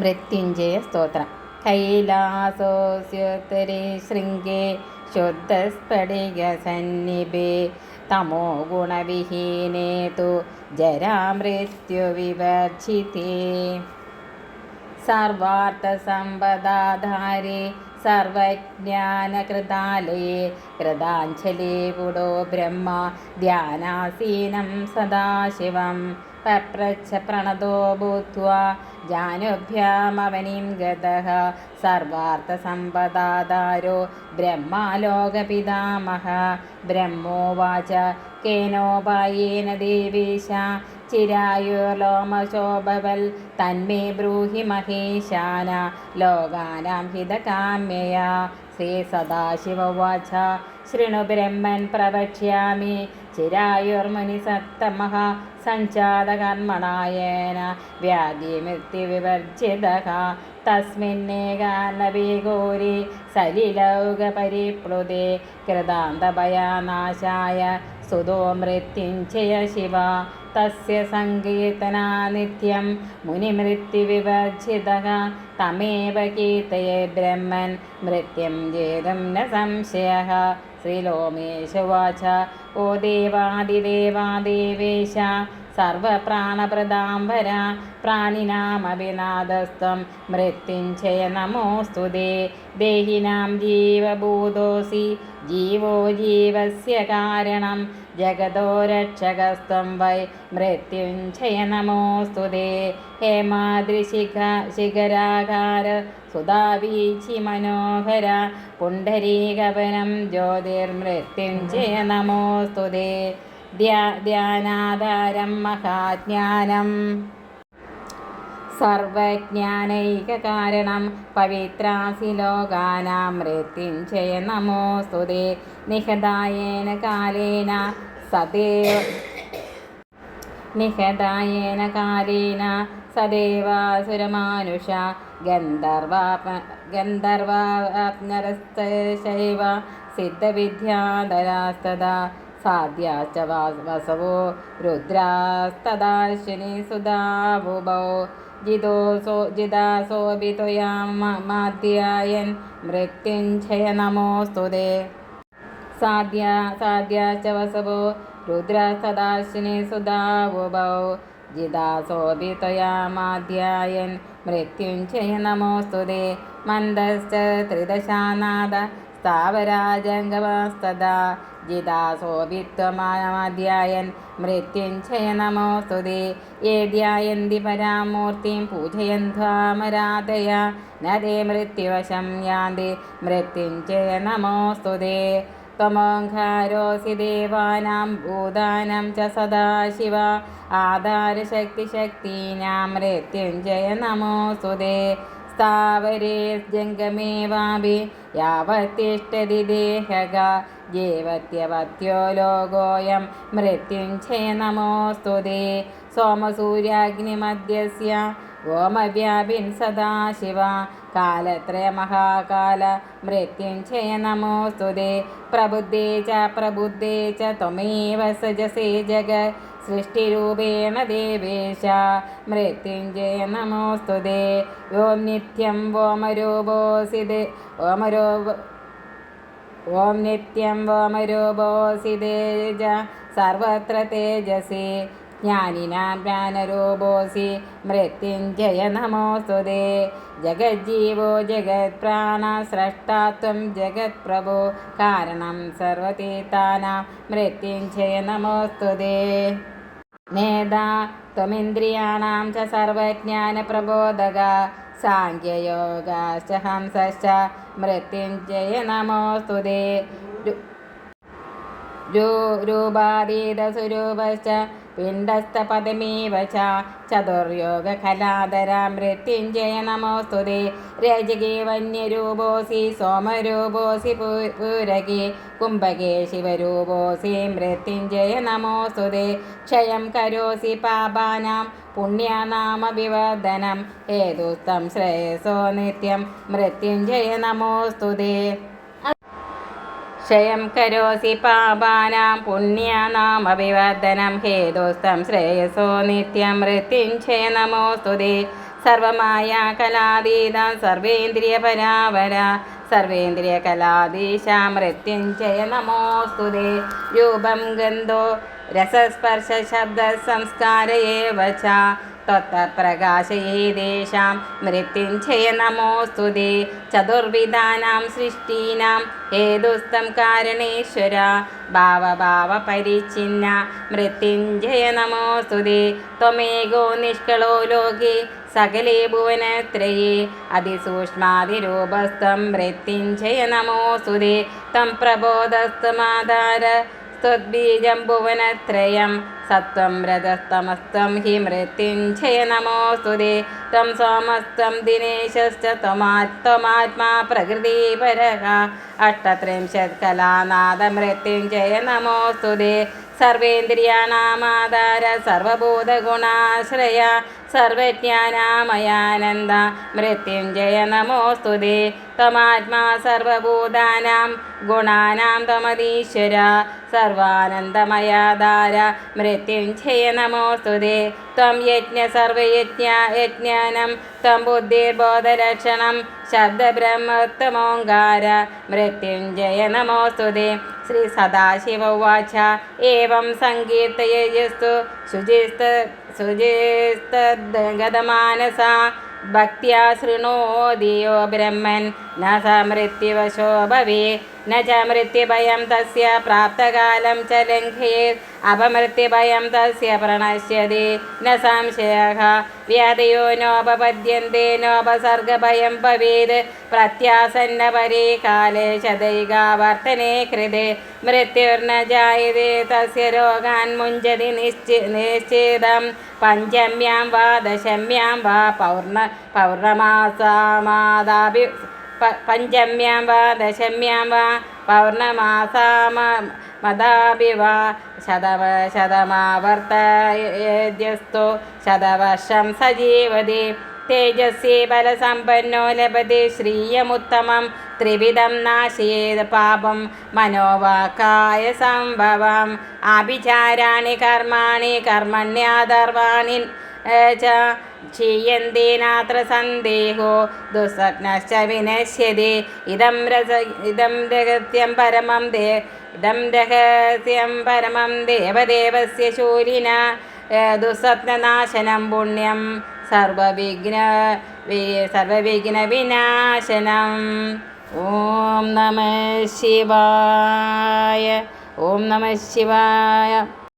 മൃത്യുഞ്ജയ സ്തോത്രം. കൈലാസോസ്യോത്തരി ശൃംഗേ ശുദ്ധസ്ഫടിക സന്നിഭേ. തമോ ഗുണവിഹീനേ തു ജരാമൃത്യുവിവർജിതേ. സർവാർത്ഥസമ്പദാധാരേ സർവജ്ഞാനകൃതാലയെ. കൃതാഞ്ജലി പുടോ ബ്രഹ്മ ധ്യാനാസീനം സദാശിവം. പപ്രച്ഛ പ്രണതോ ഭൂത്വാ ജാനുഭ്യാമവനിം ഗതഃ സർവാർത്ഥസമ്പദാധാരോ ബ്രഹ്മാലോകപിതാമഹ ബ്രഹ്മോവാച കേനോപായേന ദേവേശ ചിരായുർലോമശോഭവൽ തന്മേ ബ്രൂഹി മഹേശാന ലോകാനാം ഹിതകാമ്യയാ ശ്രീ സദാശിവവാച ശൃണു ബ്രഹ്മൻ പ്രവക്ഷ്യാമി ചിരായുർമുനിസത്തമഃ സഞ്ചാതകർമ്മണായേന വ്യാധിമൃത്യുവിവർജിതഃ തസ്മിന്നേകാനവി ഘോരി സലിലൗകപരിപ്ലുതേ കൃതാന്തഭയാനാശായ സുതോ മൃത്യുഞ്ജയ ശിവ. തസ്യ സങ്കീർത്തനാ നിത്യം മുനിമൃത്യുവിവർജിതഃ തമേവ കീർത്തയെ ബ്രഹ്മൻ മൃത്യം ജേതും ന സംശയः ശ്രീലോമേശുവാച ഓ ദേവാദിദേവാദേവേശ സർവപ്രാണപ്രദാംബര പ്രാണിനാമഭിനാദസ്ത്വം മൃത്യുഞ്ജയ നമോസ്തു ദേ ദേഹിനാം ജീവഭൂതോസി ജീവോ ജീവസ്യ കാരണം. ജഗതോ രക്ഷകസ്ത്വം വൈ മൃത്യുഞ്ജയ നമോസ്തു ഹേമാദ്രിശിഖ ശിഖരാകാര സുതാവീചി മനോഹര പുണ്ഡരീകപനം ജ്യോതിർമൃത്യുഞ്ജയ നമോസ്തു ധ്യാനാധാരം മഹാജ്ഞാനം. സർവജ്ഞാനൈകകാരണം പവിത്രാസി ലോകാനാം മൃത്യുഞ്ജയ നമോസ്തുതേ നിഹതായേന കാലേന സദേവ നിഹതായേന കാലേന സദേവാസുരമാനുഷ ഗന്ധർവാ ഗന്ധർവാപ്നരസ്തശൈവ സിദ്ധവിദ്യാധരാസ്തദാ साध्याश्च वसवो रुद्रास्तदाशिनी सुधाबुभौ जिदोसो जिदासोभितुयां माध्यायन् मृत्युञ्चय नमोऽस्तु ते साध्या साध्याश्च वसवो रुद्रास्तदाशिनी सुधाबुभौ जिदासोभितयामाध्यायन् मृत्युञ्चय नमोऽस्तु ते मन्दश्च त्रिदशानाद स्थावराजङ्गमस्तदा जिदासोऽपि त्वमाध्यायन् मृत्युञ्जय नमोऽस्तुते ये ध्यायन्ति परामूर्तिं पूजयन्त्वामराधय न ते मृत्युवशं यान्ति मृत्युञ्जय नमोऽस्तुते त्वमोङ्कारोऽसि देवानां भूतानां च सदाशिव आधारशक्तिशक्तीनां मृत्युञ्जय नमोऽस्तुते स्थावरे जङ्गमे वापि यावत्तिष्ठति देहग ജീവത്യവത്യോ ലോകോയം മൃത്യുഞ്ജയ നമോസ്തു സോമസൂര്യാഗ്നിമധ്യസ്യ ഓമവ്യാപിൻ സദാശിവ കാലത്രയ മഹാകാല മൃത്യുഞ്ജയ നമോസ്തു പ്രബുദ്ധേ ച പ്രബുദ്ധേ ച ത്വമേവ സജസേ ജഗ. സൃഷ്ടിരൂപേണ ദേവേശ മൃത്യുഞ്ജയ നമോസ്തു ഓം നിത്യം ഓമരൂപോസിത് ഓമരൂപ ഓം നിത്യം വോമരൂപോസി തേജ സർവത്ര തേജസി. ജ്ഞാനിനാം ജ്ഞാനരൂപോസി മൃത്യുഞ്ജയ നമോസ്തുതേ ജഗജ്ജീവോ ജഗത് പ്രാണ സ്രഷ്ടാത്വം ജഗത് പ്രഭോ. കാരണം സർവതീതാനാം മൃത്യുഞ്ജയ നമോസ്തുതേ നേതാ ത്വമിന്ദ്രിയാണാം ച സർവജ്ഞാനപ്രബോധക സാഖ്യയോഗാശ്ച ഹംസശ്ച മൃത്യുഞ്ജയ നമോസ്തു രൂപാതീതസ്വരൂപശ്ച പിണ്ടസ്ഥപദമേവ ച ചതുർയോഗകലാധരാ മൃത്യുഞ്ജയ നമോസ്തുതേ രജകേ വന്യരൂപോസി സോമരൂപോസി പൂരകി കുംഭകേ ശിവരൂപോസി മൃത്യുഞ്ജയ നമോസ്തുതേ ക്ഷയം കരോസി പാപാനാം പുണ്യനാമവിവർധനം ഹേതുസ്തം ശ്രേയസോ നിത്യം മൃത്യുഞ്ജയ നമോസ്തുതേ ക്ഷയം കരോസി പാപാനാം പുണ്യനാമഭിവർദ്ധനം ഹേതുസ്തം ശ്രേയസോ നിത്യം മൃത്യുഞ്ചയ നമോ സ്തുതി സർവമായ കലാതീതം സർവേന്ദ്രിയപരാവര സർവേന്ദ്രിയകലാദീശ മൃത്യുഞ്ചയ നമോ സ്തുതി രൂപം ഗന്ധോ രസസ്പർശശബ്ദസംസ്കാര ഏവ ച ത്വത്ത പ്രകാശയേതേഷാം മൃത്യുഞ്ജയ നമോസ്തു ദേ ചതുർവിധാനാം സൃഷ്ടീനാം. ഹേതുസ്തം കാരണേശ്വര. ഭാവഭാവപരിച്ഛിന്ന മൃത്യുഞ്ജയ നമോസ്തു ദേ ത്വമേകോ നിഷ്കളോ ലോകേ. സകലേ ഭുവനത്രയേ. അതിസൂക്ഷ്മാതിരൂപസ്ഥം മൃത്യുഞ്ജയ നമോസ്തു ദേ തം പ്രബോധസ്തമാധാര തദ്ബീജം ഭുവനത്രയം സത്വം രജസ്തമസ്തം ഹി മൃത്യുഞ്ജയ നമോസ്തുതേ തം സോമസ്തം ദിനേശശ്ച പ്രകൃതി പരക അഷ്ടത്രിംശത് കലാനാഥ മൃത്യുഞ്ജയ നമോസ്തുതേ സർവേന്ദ്രിയാണാമാധാര സർവഭൂതഗുണാശ്രയ സർവജ്ഞാനാമയാനന്ദ മൃത്യുഞ്ജയ നമോസ്തുതേ തമാത്മാ സർവഭൂതാനാം ഗുണാനാം തമതീശ്വര സർവാനന്ദമയാധാര മൃ त्वमात्मा सर्वभूतानां गुणानां त्वमधीश्वर सर्वानन्दमयाधार मृत्युञ्जय नमोऽस्तुते त्वं यज्ञ सर्वयज्ञ यज्ञानं त्वं बुद्धिर्बोधलक्षणं शब्दब्रह्मोत्तमोङ्गार मृत्युञ्जय नमोऽस्तुते श्री सदाशिव उवाच एवं सङ्कीर्तयस्तु शुचिस्त शुचिस्तद्गतमानसा भक्त्या शृणोति यो ब्रह्मन् न स मृत्युवशो भवेत् न च मृत्युभयं तस्य प्राप्तकालं च लङ्घयेत् अपमृत्युभयं तस्य प्रणश्यति न संशयः व्याधयो नोपपद्यन्ते नोपसर्गभयं भवेत् प्रत्यासन्नपरे काले शतैकावर्तने कृते मृत्युर्न जायते तस्य रोगान् मुञ्जति निश्चि निश्चितं पञ्चम्यां वा दशम्यां वा पौर्ण पौर्णमासामादापि प पञ्चम्यां वा दशम्यां वा पौर्णमासाम मदापि वा शतव शतमावर्तयद्यस्तु शतवर्षं स जीवति तेजस्वी बलसम्पन्नो लभते श्रियमुत्तमं त्रिविधं नाशयेत् पापं मनोवाकाय सम्भवम् आभिचाराणि कर्माणि कर्मण्यादर्वाणि च क्षीयन्ते नात्र सन्देहो दुःस्वप्नश्च विनश्यति इदं रस इदं रहस्यं परमं दे इदं रहस्यं परमं देवदेवस्य शूलिना दुःस्वप्ननाशनं पुण्यं सर्वविघ्न सर्वविघ्नविनाशनम् ॐ नमः शिवाय ॐ नमः शिवाय